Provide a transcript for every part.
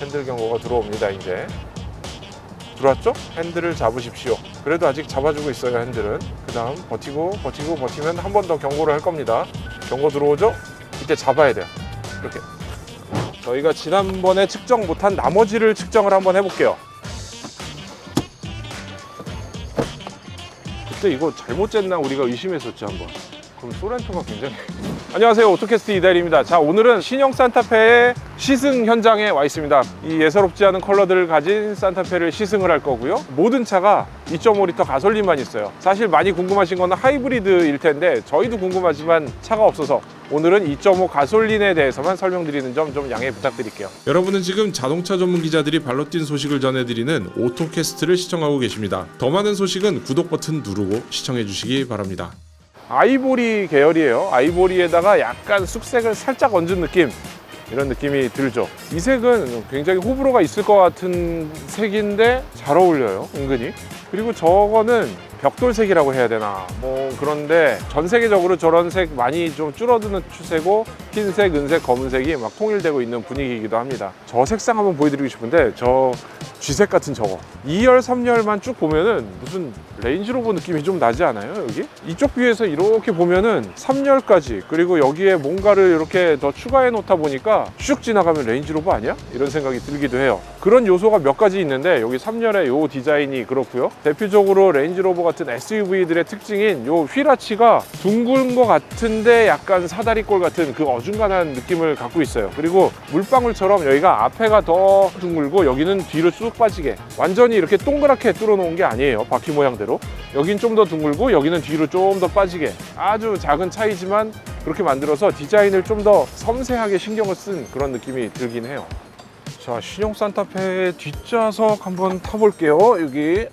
핸들 경고가 들어옵니다 이제. 들어왔죠? 핸들을 잡으십시오. 그래도 아직 잡아주고 있어요 핸들은. 그 다음 버티고 버티고 버티면 한 번 더 경고를 할 겁니다. 경고 들어오죠? 이때 잡아야 돼요. 이렇게. 저희가 지난번에 측정 못한 나머지를 측정을 한번 해볼게요. 그때 이거 잘못 쟀나 우리가 의심했었지 한번 그럼 소렌토가 굉장히 안녕하세요. 오토캐스트 이달입니다. 자 오늘은 신형 산타페의 시승 현장에 와 있습니다. 이 예사롭지 않은 컬러들을 가진 산타페를 시승을 할 거고요. 모든 차가 2.5리터 가솔린만 있어요. 사실 많이 궁금하신 거는 하이브리드일 텐데 저희도 궁금하지만 차가 없어서 오늘은 2.5 가솔린에 대해서만 설명드리는 점 좀 양해 부탁드릴게요. 여러분은 지금 자동차 전문 기자들이 발로 뛴 소식을 전해드리는 오토캐스트를 시청하고 계십니다. 더 많은 소식은 구독 버튼 누르고 시청해 주시기 바랍니다. 아이보리 계열이에요. 아이보리에다가 약간 쑥색을 살짝 얹은 느낌. 이런 느낌이 들죠. 이 색은 굉장히 호불호가 있을 것 같은 색인데 잘 어울려요, 은근히. 그리고 저거는 벽돌색이라고 해야 되나. 뭐 그런데 전 세계적으로 저런 색 많이 좀 줄어드는 추세고 흰색, 은색, 검은색이 막 통일되고 있는 분위기이기도 합니다. 저 색상 한번 보여드리고 싶은데 저 쥐색 같은 저거 2열, 3열만 쭉 보면은 무슨 레인지로버 느낌이 좀 나지 않아요 여기? 이쪽 뷰에서 이렇게 보면은 3열까지 그리고 여기에 뭔가를 이렇게 더 추가해 놓다 보니까 슉 지나가면 레인지로버 아니야? 이런 생각이 들기도 해요 그런 요소가 몇 가지 있는데 여기 3열의 요 디자인이 그렇고요. 대표적으로 레인지로버 같은 SUV들의 특징인 요 휠아치가 둥근 것 같은데 약간 사다리꼴 같은 그 어중간한 느낌을 갖고 있어요. 그리고 물방울처럼 여기가 앞에가 더 둥글고 여기는 뒤로 쭉 빠지게 완전히 이렇게 동그랗게 뚫어 놓은 게 아니에요 바퀴 모양대로. 여긴 좀 더 둥글고 여기는 뒤로 좀 더 빠지게 아주 작은 차이지만 그렇게 만들어서 디자인을 좀 더 섬세하게 신경을 쓴 그런 느낌이 들긴 해요 자 신형 산타페 뒷좌석 한번 타볼게요 여기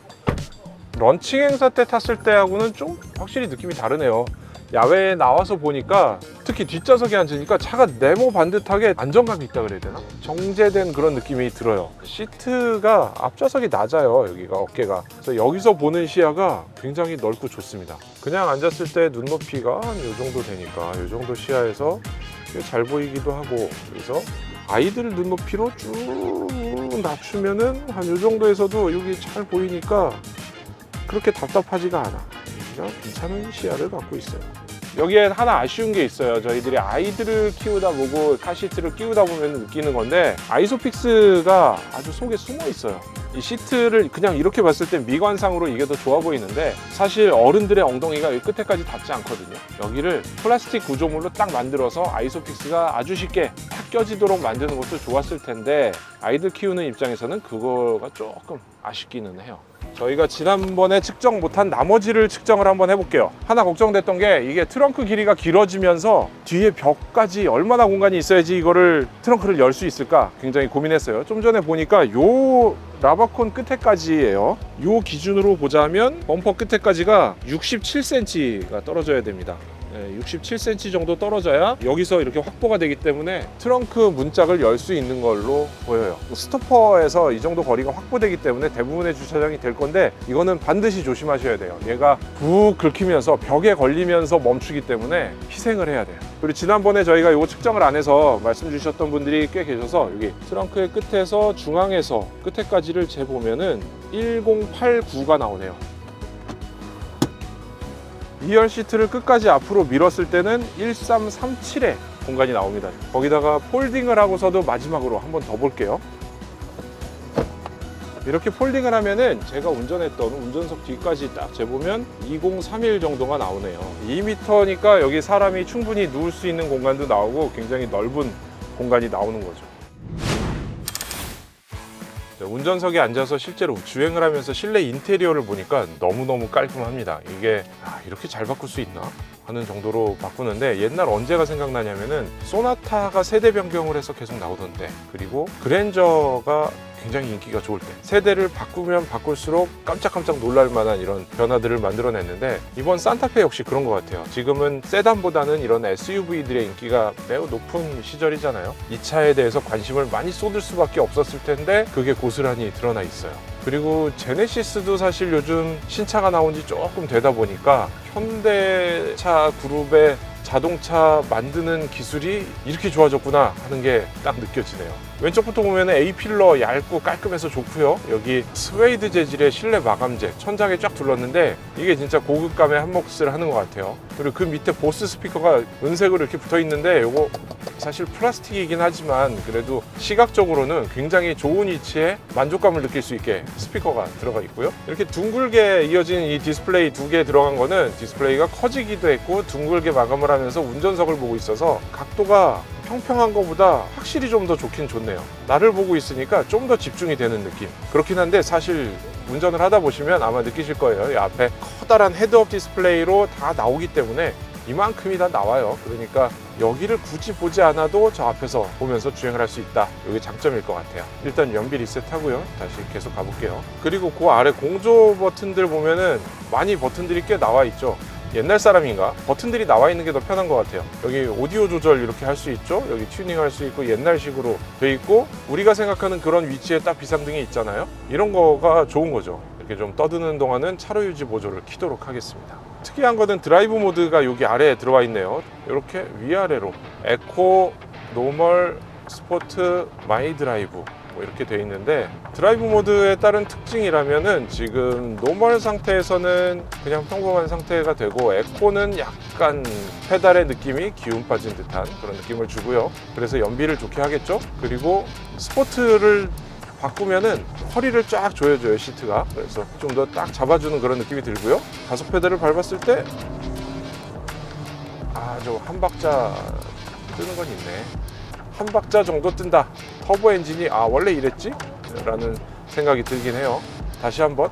런칭 행사 때 탔을 때하고는 좀 확실히 느낌이 다르네요 야외에 나와서 보니까 특히 뒷좌석에 앉으니까 차가 네모 반듯하게 안정감이 있다 그래야 되나? 정제된 그런 느낌이 들어요. 시트가 앞좌석이 낮아요. 여기가 어깨가. 그래서 여기서 보는 시야가 굉장히 넓고 좋습니다. 그냥 앉았을 때 눈높이가 한 이 정도 되니까 이 정도 시야에서 잘 보이기도 하고 그래서 아이들 눈높이로 쭉 낮추면은 한이 정도에서도 여기 잘 보이니까 그렇게 답답하지가 않아. 여기가 괜찮은 시야를 갖고 있어요. 여기에 하나 아쉬운 게 있어요. 저희들이 아이들을 키우다 보고 카시트를 끼우다 보면 느끼는 건데 아이소픽스가 아주 속에 숨어 있어요. 이 시트를 그냥 이렇게 봤을 때 미관상으로 이게 더 좋아 보이는데 사실 어른들의 엉덩이가 이 끝에까지 닿지 않거든요. 여기를 플라스틱 구조물로 딱 만들어서 아이소픽스가 아주 쉽게 탁 껴지도록 만드는 것도 좋았을 텐데 아이들 키우는 입장에서는 그거가 조금 아쉽기는 해요. 저희가 지난번에 측정 못한 나머지를 측정을 한번 해볼게요. 하나 걱정됐던 게 이게 트렁크 길이가 길어지면서 뒤에 벽까지 얼마나 공간이 있어야지 이거를 트렁크를 열 수 있을까 굉장히 고민했어요. 좀 전에 보니까 요 라바콘 끝에까지예요. 요 기준으로 보자면 범퍼 끝에까지가 67cm가 떨어져야 됩니다. 네, 67cm 정도 떨어져야 여기서 이렇게 확보가 되기 때문에 트렁크 문짝을 열 수 있는 걸로 보여요. 스토퍼에서 이 정도 거리가 확보되기 때문에 대부분의 주차장이 될 건데 이거는 반드시 조심하셔야 돼요. 얘가 푹 긁히면서 벽에 걸리면서 멈추기 때문에 희생을 해야 돼요. 그리고 지난번에 저희가 이거 측정을 안 해서 말씀 주셨던 분들이 꽤 계셔서 여기 트렁크의 끝에서 중앙에서 끝에까지를 재보면은 1089가 나오네요. 2열 시트를 끝까지 앞으로 밀었을 때는 1337의 공간이 나옵니다. 거기다가 폴딩을 하고서도 마지막으로 한 번 더 볼게요. 이렇게 폴딩을 하면은 제가 운전했던 운전석 뒤까지 딱 재보면 2031 정도가 나오네요. 2m니까 여기 사람이 충분히 누울 수 있는 공간도 나오고 굉장히 넓은 공간이 나오는 거죠. 자, 운전석에 앉아서 실제로 주행을 하면서 실내 인테리어를 보니까 너무너무 깔끔합니다. 이게 아, 이렇게 잘 바꿀 수 있나? 하는 정도로 바꾸는데 옛날 언제가 생각나냐면은 소나타가 세대 변경을 해서 계속 나오던데. 그리고 그랜저가 굉장히 인기가 좋을 때. 세대를 바꾸면 바꿀수록 깜짝깜짝 놀랄 만한 이런 변화들을 만들어냈는데 이번 산타페 역시 그런 것 같아요. 지금은 세단보다는 이런 SUV들의 인기가 매우 높은 시절이잖아요. 이 차에 대해서 관심을 많이 쏟을 수밖에 없었을 텐데 그게 고스란히 드러나 있어요 그리고 제네시스도 사실 요즘 신차가 나온 지 조금 되다 보니까 현대차 그룹의 자동차 만드는 기술이 이렇게 좋아졌구나 하는 게 딱 느껴지네요. 왼쪽부터 보면 A 필러 얇고 깔끔해서 좋고요. 여기 스웨이드 재질의 실내 마감재 천장에 쫙 둘렀는데 이게 진짜 고급감에 한 몫을 하는 것 같아요. 그리고 그 밑에 보스 스피커가 은색으로 이렇게 붙어 있는데 이거 사실 플라스틱이긴 하지만 그래도 시각적으로는 굉장히 좋은 위치에 만족감을 느낄 수 있게 스피커가 들어가 있고요. 이렇게 둥글게 이어진 이 디스플레이 두 개 들어간 거는 디스플레이가 커지기도 했고 둥글게 마감을 하면서 운전석을 보고 있어서 각도가 평평한 것보다 확실히 좀 더 좋긴 좋네요. 나를 보고 있으니까 좀 더 집중이 되는 느낌. 그렇긴 한데 사실 운전을 하다 보시면 아마 느끼실 거예요. 이 앞에 커다란 헤드업 디스플레이로 다 나오기 때문에 이만큼이 다 나와요. 그러니까 여기를 굳이 보지 않아도 저 앞에서 보면서 주행을 할 수 있다. 이게 장점일 것 같아요. 일단 연비 리셋하고요. 다시 계속 가볼게요. 그리고 그 아래 공조 버튼들 보면은 많이 버튼들이 꽤 나와 있죠. 옛날 사람인가? 버튼들이 나와 있는 게 더 편한 것 같아요. 여기 오디오 조절 이렇게 할 수 있죠. 여기 튜닝 할 수 있고 옛날식으로 돼 있고 우리가 생각하는 그런 위치에 딱 비상등이 있잖아요. 이런 거가 좋은 거죠. 이렇게 좀 떠드는 동안은 차로 유지 보조를 키도록 하겠습니다. 특이한 거는 드라이브 모드가 여기 아래에 들어와 있네요. 이렇게 위아래로 에코, 노멀, 스포트, 마이 드라이브 뭐 이렇게 돼 있는데 드라이브 모드에 따른 특징이라면은 지금 노멀 상태에서는 그냥 평범한 상태가 되고 에코는 약간 페달의 느낌이 기운 빠진 듯한 그런 느낌을 주고요. 그래서 연비를 좋게 하겠죠. 그리고 스포트를 바꾸면은 허리를 쫙 조여줘요 시트가 그래서 좀 더 딱 잡아주는 그런 느낌이 들고요 가속 페달을 밟았을 때 아 저 한 박자 뜨는 건 있네 한 박자 정도 뜬다. 터보 엔진이 아 원래 이랬지? 라는 생각이 들긴 해요. 다시 한번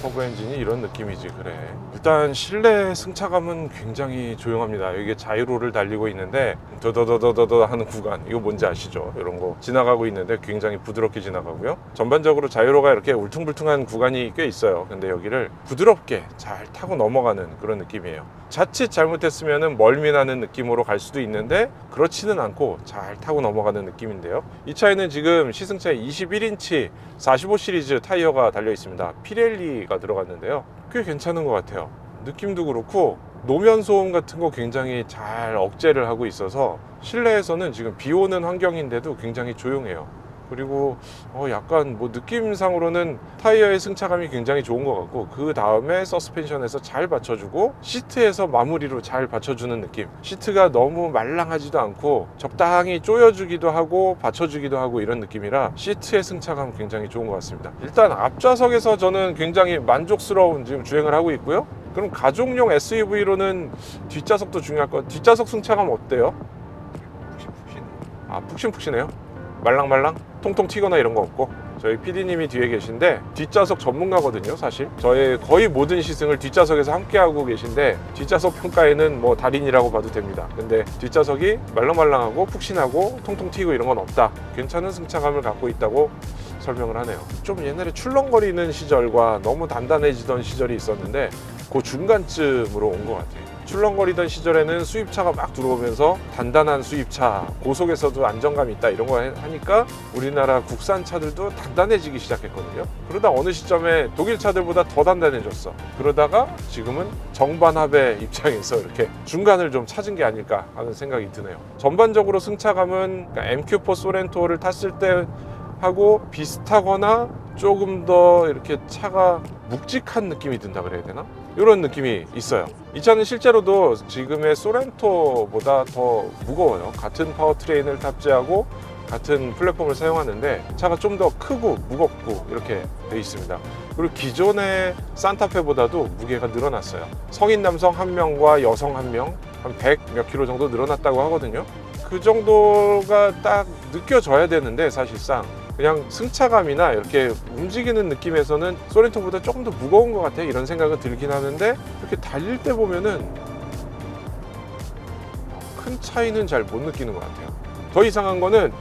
터보 엔진이 이런 느낌이지 그래. 일단 실내 승차감은 굉장히 조용합니다. 이게 자유로를 달리고 있는데 더더더더더 하는 구간 이거 뭔지 아시죠? 이런 거 지나가고 있는데 굉장히 부드럽게 지나가고요. 전반적으로 자유로가 이렇게 울퉁불퉁한 구간이 꽤 있어요. 근데 여기를 부드럽게 잘 타고 넘어가는 그런 느낌이에요. 자칫 잘못했으면 멀미나는 느낌으로 갈 수도 있는데 그렇지는 않고 잘 타고 넘어가는 느낌인데요. 이 차에는 지금 시승차에 21인치 45 시리즈 타이어가 달려 있습니다. 피렐리 가 들어갔는데요. 꽤 괜찮은 것 같아요. 느낌도 그렇고 노면 소음 같은 거 굉장히 잘 억제를 하고 있어서 실내에서는 지금 비 오는 환경인데도 굉장히 조용해요 그리고 어 약간 뭐 느낌상으로는 타이어의 승차감이 굉장히 좋은 것 같고 그 다음에 서스펜션에서 잘 받쳐주고 시트에서 마무리로 잘 받쳐주는 느낌 시트가 너무 말랑하지도 않고 적당히 조여주기도 하고 받쳐주기도 하고 이런 느낌이라 시트의 승차감 굉장히 좋은 것 같습니다 일단 앞좌석에서 저는 굉장히 만족스러운 지금 주행을 하고 있고요 그럼 가족용 SUV로는 뒷좌석도 중요할 것 뒷좌석 승차감 어때요? 아 푹신푹신해요? 말랑말랑? 통통 튀거나 이런 거 없고 저희 PD님이 뒤에 계신데 뒷좌석 전문가거든요 사실. 저의 거의 모든 시승을 뒷좌석에서 함께 하고 계신데 뒷좌석 평가에는 뭐 달인이라고 봐도 됩니다. 근데 뒷좌석이 말랑말랑하고 푹신하고 통통 튀고 이런 건 없다. 괜찮은 승차감을 갖고 있다고 설명을 하네요. 좀 옛날에 출렁거리는 시절과 너무 단단해지던 시절이 있었는데 그 중간쯤으로 온 것 같아요 출렁거리던 시절에는 수입차가 막 들어오면서 단단한 수입차, 고속에서도 안정감 있다 이런 거 하니까 우리나라 국산 차들도 단단해지기 시작했거든요. 그러다 어느 시점에 독일 차들보다 더 단단해졌어. 그러다가 지금은 정반합의 입장에서 이렇게 중간을 좀 찾은 게 아닐까 하는 생각이 드네요. 전반적으로 승차감은 그러니까 MQ4 소렌토를 탔을 때 하고 비슷하거나 조금 더 이렇게 차가 묵직한 느낌이 든다 그래야 되나? 이런 느낌이 있어요. 이 차는 실제로도 지금의 소렌토보다 더 무거워요. 같은 파워트레인을 탑재하고 같은 플랫폼을 사용하는데 차가 좀 더 크고 무겁고 이렇게 돼 있습니다. 그리고 기존의 산타페보다도 무게가 늘어났어요. 성인 남성 한 명과 여성 한 명, 한 100 몇 킬로 정도 늘어났다고 하거든요. 그 정도가 딱 느껴져야 되는데 사실상 그냥 승차감이나 이렇게 움직이는 느낌에서는 소렌토보다 조금 더 무거운 것 같아 이런 생각은 들긴 하는데 이렇게 달릴 때 보면은 큰 차이는 잘 못 느끼는 것 같아요. 더 이상한 거는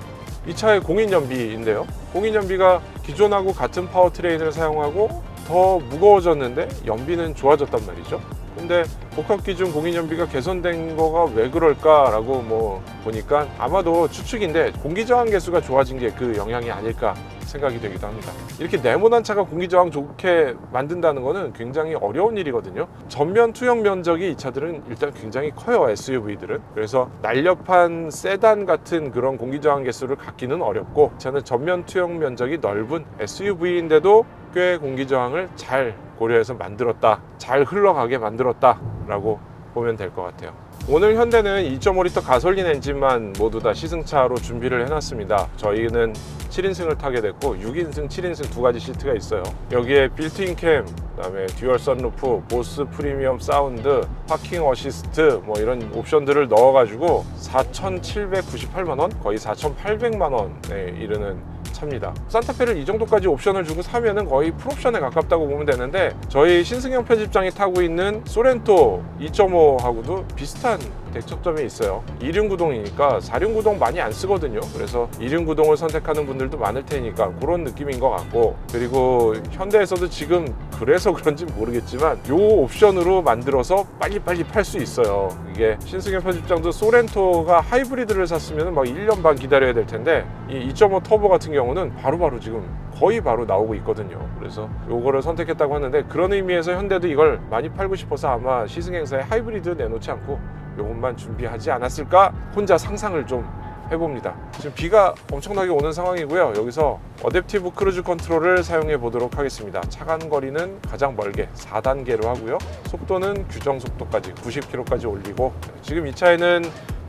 이 차의 공인 연비인데요. 공인 연비가 기존하고 같은 파워트레인을 사용하고 더 무거워졌는데 연비는 좋아졌단 말이죠. 근데 복합 기준 공인 연비가 개선된 거가 왜 그럴까라고 뭐 보니까 아마도 추측인데 공기 저항 개수가 좋아진 게 그 영향이 아닐까 생각이 되기도 합니다. 이렇게 네모난 차가 공기 저항 좋게 만든다는 것은 굉장히 어려운 일이거든요. 전면 투영 면적이 이 차들은 일단 굉장히 커요. SUV들은. 그래서 날렵한 세단 같은 그런 공기 저항 개수를 갖기는 어렵고 이 차는 전면 투영 면적이 넓은 SUV인데도 꽤 공기 저항을 잘 고려해서 만들었다. 잘 흘러가게 만들었다 라고 보면 될 것 같아요. 오늘 현대는 2.5리터 가솔린 엔진만 모두 다 시승차로 준비를 해놨습니다. 저희는 7인승을 타게 됐고 6인승, 7인승 두 가지 시트가 있어요. 여기에 빌트인 캠, 그다음에 듀얼 선루프, 보스 프리미엄 사운드, 파킹 어시스트 뭐 이런 옵션들을 넣어가지고 4,798만 원, 거의 4,800만 원에 이르는 차입니다. 산타페를 이 정도까지 옵션을 주고 사면은 거의 풀옵션에 가깝다고 보면 되는데 저희 신승영 편집장이 타고 있는 소렌토 2.5하고도 비슷한 대척점이 있어요. 2륜 구동이니까 4륜 구동 많이 안 쓰거든요. 그래서 2륜 구동을 선택하는 분들도 많을 테니까 그런 느낌인 것 같고 그리고 현대에서도 지금 그래서 그런지 모르겠지만 요 옵션으로 만들어서 빨리빨리 팔 수 있어요. 이게 신승현 편집장도 소렌토가 하이브리드를 샀으면 막 1년 반 기다려야 될 텐데 이 2.5 터보 같은 경우는 바로바로 지금 거의 바로 나오고 있거든요. 그래서 요거를 선택했다고 하는데 그런 의미에서 현대도 이걸 많이 팔고 싶어서 아마 시승 행사에 하이브리드 내놓지 않고 요것만 준비하지 않았을까 혼자 상상을 좀 해봅니다. 지금 비가 엄청나게 오는 상황이고요. 여기서 어댑티브 크루즈 컨트롤을 사용해 보도록 하겠습니다. 차간 거리는 가장 멀게 4단계로 하고요. 속도는 규정 속도까지 90km까지 올리고 지금 이 차에는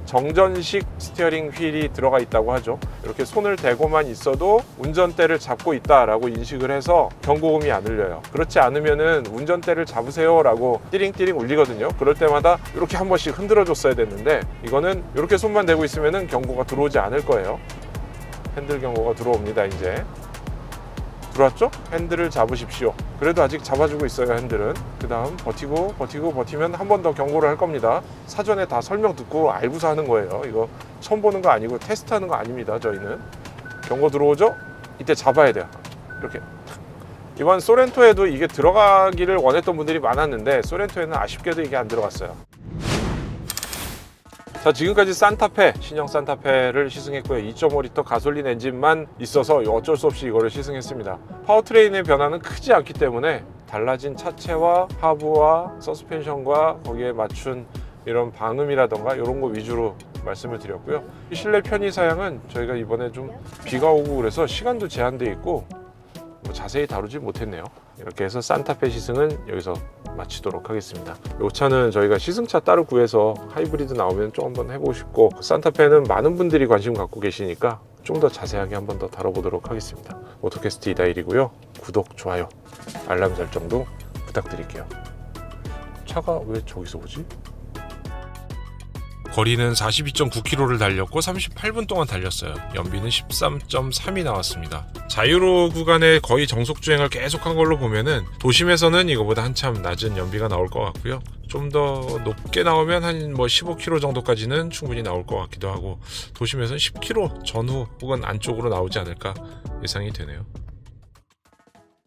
정전식 스티어링 휠이 들어가 있다고 하죠. 이렇게 손을 대고만 있어도 운전대를 잡고 있다라고 인식을 해서 경고음이 안 울려요. 그렇지 않으면은 운전대를 잡으세요라고 띠링띠링 울리거든요. 그럴 때마다 이렇게 한 번씩 흔들어 줬어야 됐는데 이거는 이렇게 손만 대고 있으면은 경고가 들어오지 않을 거예요. 핸들 경고가 들어옵니다. 이제 들어왔죠? 핸들을 잡으십시오. 그래도 아직 잡아주고 있어요, 핸들은. 그 다음 버티고, 버티고, 버티면 한 번 더 경고를 할 겁니다. 사전에 다 설명 듣고 알고서 하는 거예요. 이거 처음 보는 거 아니고 테스트 하는 거 아닙니다, 저희는. 경고 들어오죠? 이때 잡아야 돼요. 이렇게. 이번 소렌토에도 이게 들어가기를 원했던 분들이 많았는데, 소렌토에는 아쉽게도 이게 안 들어갔어요. 자 지금까지 산타페 신형 산타페를 시승했고요. 2.5리터 가솔린 엔진만 있어서 어쩔 수 없이 이거를 시승했습니다. 파워트레인의 변화는 크지 않기 때문에 달라진 차체와 하부와 서스펜션과 거기에 맞춘 이런 방음이라던가 이런 거 위주로 말씀을 드렸고요. 실내 편의 사양은 저희가 이번에 좀 비가 오고 그래서 시간도 제한돼 있고 뭐 자세히 다루지 못했네요 이렇게 해서 산타페 시승은 여기서 마치도록 하겠습니다. 이 차는 저희가 시승차 따로 구해서 하이브리드 나오면 좀 한번 해보고 싶고 산타페는 많은 분들이 관심 갖고 계시니까 좀 더 자세하게 한번 더 다뤄보도록 하겠습니다. 오토캐스트 이다일이고요. 구독, 좋아요, 알람 설정도 부탁드릴게요. 차가 왜 저기서 오지? 거리는 42.9km를 달렸고 38분 동안 달렸어요. 연비는 13.3이 나왔습니다. 자유로 구간에 거의 정속 주행을 계속한 걸로 보면은 도심에서는 이거보다 한참 낮은 연비가 나올 것 같고요. 좀 더 높게 나오면 한 뭐 15km 정도까지는 충분히 나올 것 같기도 하고 도심에서는 10km 전후 혹은 안쪽으로 나오지 않을까 예상이 되네요.